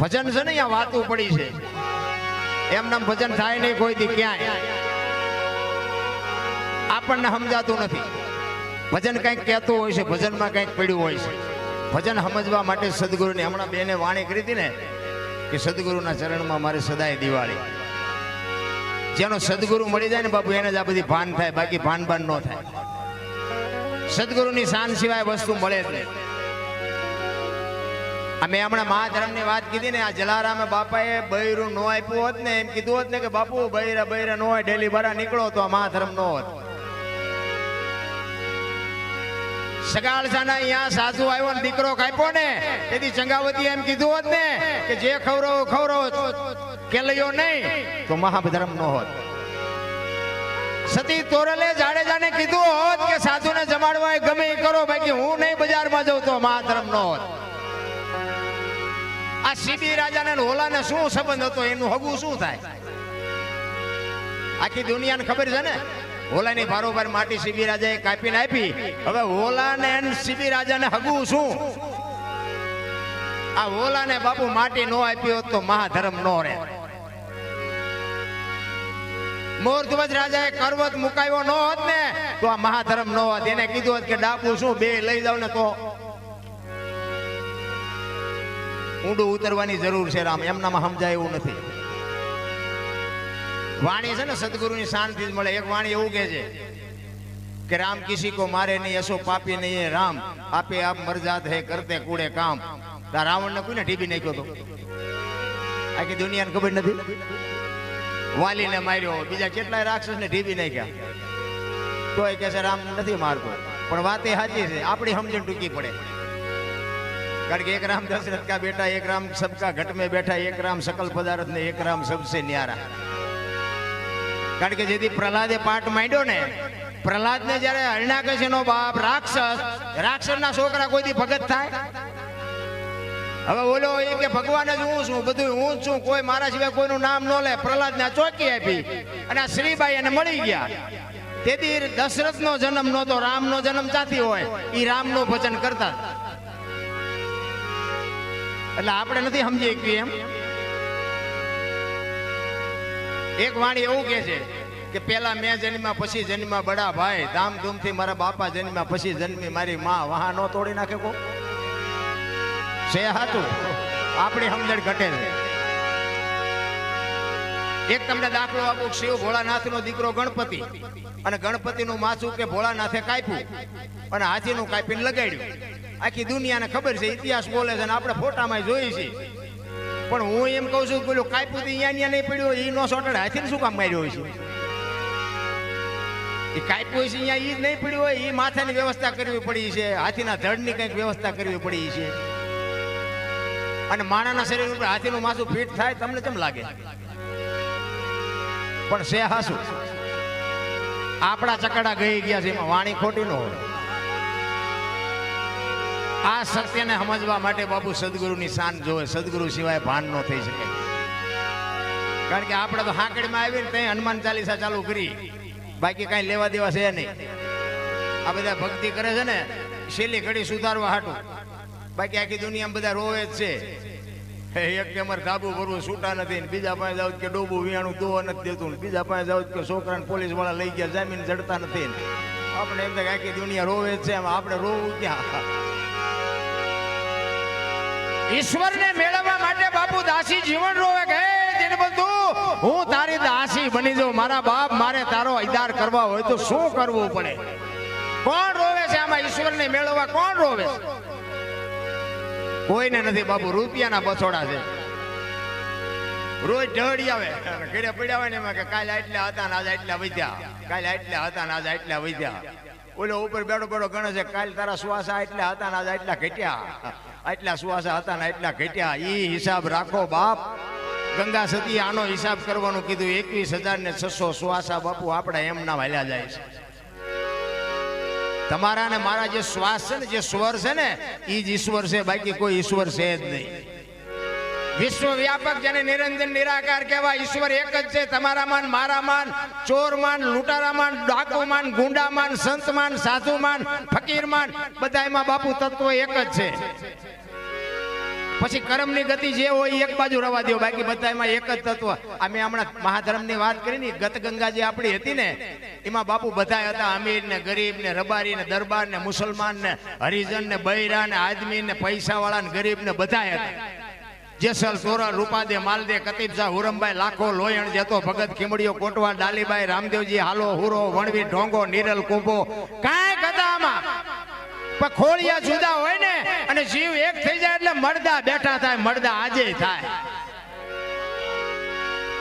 ભજન છે ને, અહીંયા વાતું પડી છે. એમ નામ ભજન થાય નહીં કોઈ દી ક્યાંય. આપણને સમજાતું નથી. ભજન કંઈક કહેતું હોય છે, ભજનમાં કંઈક પડ્યું હોય છે. ભજન સમજવા માટે સદગુરુની હમણાં બેને વાણી કરી હતી ને, કે સદગુરુના ચરણમાં મારે સદાય દિવાળી. જેનો સદગુરુ મળી જાય ને બાપુ, એને જ આ બધી ભાન થાય, બાકી ભાન ભાન ન થાય. સદગુરુની શાન સિવાય વસ્તુ મળે જ નહીં. અમે હમણાં મહાધર્મની વાત કીધી ને, આ જલારામે બાપાએ બૈરું નો આપ્યું હોત ને, એમ કીધું હોત ને કે, બાપુ, બૈરા બૈરા નો હોય, ડેલી બરા નીકળો તો આ મહાધર્મ નો હોત. સગાળસાના અહીંયા સાસુ આવ્યો ને, દીકરો કાપ્યો ને, તેથી ચંગાવતી એમ કીધું હોત ને, કે જે ખવરો ખવરો કેલયો નહીં, તો મહાધર્મ નો હોત. સતી તોરલે જાડેજાને કીધું હોત કે, સાધુને જમાડવા ગમે કરો, બાકી હું નહીં બજારમાં જઉં તો મહાધર્મ નો હોત. આ સીબી રાજાને હોલાને શું સંબંધ હતો? એનું હગું શું થાય? આખી દુનિયાને ખબર છે ને? હોલાની બારોબાર માટી સીબી રાજાએ કાપીને આપી. હવે હોલાને સીબી રાજાને હગું શું? આ હોલાને બાપુ માટી નો આપ્યો તો મહાધર્મ નો રહે. મોરધ્વજ રાજાએ કરવત મુકાયો ન હોત ને, તો આ મહાધર્મ નો હોત. એને કીધું હોત કે ડાકુ શું બે લઈ જાવ ને તો ઊંડું ઉતરવાની જરૂર છે રામ. એમનામાં સમજાય એવું નથી. વાણી છે ને સદગુરુની શાંતિ જ મળે. એક વાણી એવું કહે છે કે રામ કિસી કો મારે નહીં, એસો પાપી નહીં રામ. આપે આપ મરજાત હે, કરતે કુડે કામ. રાવણને કોઈને ઢીબી નાખ્યો તો? આખી દુનિયાને ખબર નથી? વાલીને માર્યો. બીજા કેટલાય રાક્ષસને ઢીબી નાખ્યા. તોય કહે છે, રામ નથી મારતો. પણ વાત એ સાચી છે. આપણી સમજણ ટૂંકી પડે. કારણ કે એક રામ દશરથ કા બેટા, એક રામ સબકા ઘટ में બેઠા, એક રામ સકલ પદાર્થ ને એક રામ સબસે ન્યારા. કારણ કે જેથી પ્રહલાદે પાઠ માંડ્યો ને પ્રહલાદ ને જયારે હરણાકશ નો બાપ રાક્ષસ રાક્ષસ ના છોકરા કોઈ ભગત થાય? હવે બોલો એ કે, ભગવાન જ હું છું, બધું હું છું, કોઈ મારા સિવાય કોઈનું નામ ન લે. પ્રહલાદ ને ચોકી આપી અને આ શ્રીબાઈ એને મળી ગયા. તેથી દશરથ નો જન્મ નહોતો રામ નો જન્મ ચાથી હોય એ રામનું ભજન કરતા એટલે આપણે નથી સમજી શકીએ એમ. એક વાણી એવું કે છે કે પેલા મેં જન્મ્યા, પછી જન્મ્યા બડા ભાઈ. ધામધૂમથી મારા બાપા જન્મ્યા, પછી જન્મી મારી માં. વાહ નો તોડી નાખે કો છે હાતું આપણી સમજણ ઘટે છે. એક તમને દાખલો આપું, શિવ ભોળાનાથ નો દીકરો ગણપતિ. અને ગણપતિ નું માથું કે ભોળાનાથે કાપ્યું. અને હાથી નું કાપીને લગાડ્યું. આખી દુનિયાને ખબર છે, ઇતિહાસ બોલે છે અને આપણે ફોટામાં જોઈ છે પણ હું એમ કહું છું પેલું કાપ્યું અહીંયા અહીંયા નહીં પડ્યું ઈ નો સોટડ હાથીને શું કામ માર્યો હોય છે? એ કાપ્યું છે અહીંયા ઈ જ નહીં પડ્યું હોય એ માથાની વ્યવસ્થા કરવી પડી છે, હાથીના ધડની કંઈક વ્યવસ્થા કરવી પડી છે. અને માણાના શરીર ઉપર હાથીનું માથું ફિટ થાય, તમને કેમ લાગે? પણ છે હાસું. આપણા ચકડા ગઈ ગયા છે, એમાં વાણી ખોટી ન હોય. આ સત્યને સમજવા માટે બાપુ સદગુરુની શાન જોવે. સદગુરુ સિવાય ભાન ન થઈ શકે. કારણ કે આપણે તો હાંકડીમાં આવીને ત્યાં હનુમાન ચાલીસા ચાલુ કરી. બાકી કાંઈ લેવા દેવા છે નહીં. આ બધા ભક્તિ કરે છે ને, છેલ્લી ઘડી સુધારવા હાટું. બાકી આખી દુનિયામાં બધા રોવે જ છે. એક અમારે ધાબુ ભરવું, છૂટા નથી. બીજા પાસે જાવ કે ડોબું વિયાણું દોવા નથી દેતું. બીજા પાસે જાવ કે છોકરાને પોલીસવાળા લઈ ગયા, જામીન જડતા નથી. આપણે એમ તો આખી દુનિયા રોવે જ છે. આપણે રોવું ક્યાં? ઈશ્વરને મેળવવા માટે બાપુ દાસી જીવન રોવે કે દીનબંધુ હું તારી દાસી બની જાઉં. મારા બાપ મારે તારો અદાર કરવા હોય તો શું કરવું પડે? કોણ રોવે છે આમાં ઈશ્વરને મેળવવા? કોણ રોવે છે? કોઈને નથી બાપુ, રૂપિયાના બસોડા છે. રોજ ઢળી આવે. ઘરે પડ્યા હોય ને એમાં કે, કાલે આટલા હતા ને આજે આટલા વધ્યા. કાલે આટલા હતા ને આજે આટલા વધ્યા. ઓલો ઉપર બેઠો બેઠો ગણે છે, કાલ તારા સુવાસા એટલા હતા આજે એટલા ઘટ્યા. આટલા સુવાસા હતા ને એટલા ઘટ્યા. ઈ હિસાબ રાખો બાપ. ગંગા સતી આનો હિસાબ કરવાનું કીધું, એકવીસ હજાર ને છસો સુવાસા બાપુ આપણે એમ ના વાલ્યા જાય છે. તમારા ને મારા જે શ્વાસ છે ને, જે સ્વર છે ને એ જ ઈશ્વર છે, બાકી કોઈ ઈશ્વર છે જ નહીં. વિશ્વ વ્યાપક જેને નિરંજન નિરાકાર કહેવાય, ઈશ્વર એક જ છે તમારા માન મારા માન ચોર માન લૂંટારા માન ડાકુ માન ગુંડા માન સંત માન સાધુ માન ફકીર માન બધા એમાં બાપુ તત્વ એક જ છે. પછી કર્મની ગતિ જે હોય એક બાજુ રવા દો બાકી બધા એક જ તત્વ. અમે હમણાં મહાધર્મની વાત કરી ને ગત ગંગા જે આપણી હતી ને, એમાં બાપુ બધા હતા અમીર ને, ગરીબ ને, રબારી ને, દરબાર ને, મુસલમાન ને, હરિજન ને, બૈરા ને, આદમી ને પૈસા વાળા ને, ગરીબ ને બધા હતા. જેસલ સોરા રૂપાદે, માલદે કતીબસા હુરમભાઈ, લાખો, લોયણ જેતો ભગત ખીમડીઓ કોટવા ડાલીબાઈ, રામદેવજી, હાલો, હુરો, વણવી, ઢોંગો, નીરલ, કુંભો. કાંઈ આમાં પણ ખોળિયા જુદા હોય ને, અને જીવ એક થઈ જાય એટલે મળદા બેઠા થાય મળદા આજે થાય.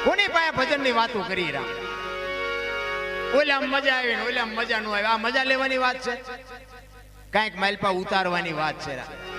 કોની પાસે ભજનની વાતો કરી રહ્યા? ઓલા મજા આવી ને ઓલા મજા નું આવે. આ મજા લેવાની વાત છે? કાંઈક માલપા ઉતારવાની વાત છે. રામ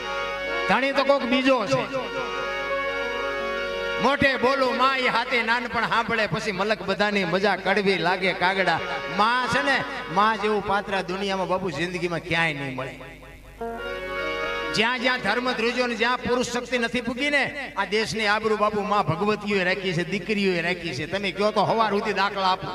ધણી તો કોક બીજો છે. મોઢે બોલું માં હાથે નાનપણ સાંભળે, પછી મલક બધાની મજા કડવી લાગે કાગડા. માં છે ને, માં જેવું પાત્ર દુનિયામાં બાબુ જિંદગીમાં ક્યાંય નહીં મળે. જ્યાં જ્યાં ધર્મ ધ્રુજો ને જ્યાં પુરુષ શક્તિ નથી પૂગી ને આ દેશની આબરૂ બાબુ માં ભગવતીઓએ રાખી છે, દીકરીઓએ રાખી છે. તમે કહો તો હવાર સુધી દાખલા આપો.